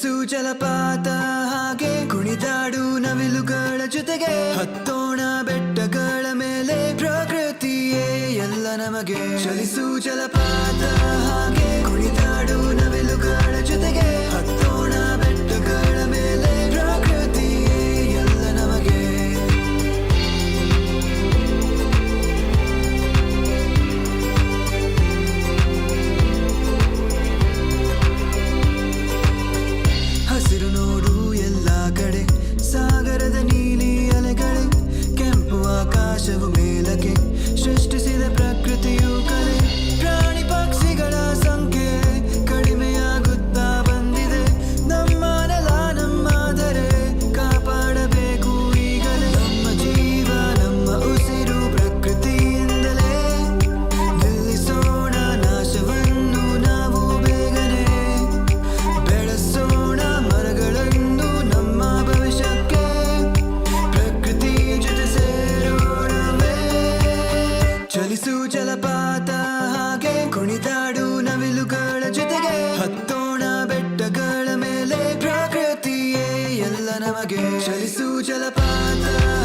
ರೇಗಿಸು ಜಲಪಾತ ಹಾಗೆ ಕುಣಿದಾಡು ನವಿಲುಗಳ ಜೊತೆಗೆ. ಹತ್ತೋಣ ಬೆಟ್ಟಗಳ ಮೇಲೆ ಪ್ರಕೃತಿಯೇ ಎಲ್ಲ ನಮಗೆ. ಚಲಿಸು ಜಲಪಾತ ಹಾಗೆ ಕುಣಿದಾಡು ನವಿಲುಗಳ ಜೊತೆಗೆ ಹತ್ತೋಣ ಬೆಟ್ಟಗಳ ಮೇಲೆ ಪ್ರಕೃತಿಯೇ ಎಲ್ಲ ನಮಗೆ. ಚಲಿಸು ಜಲಪಾತ.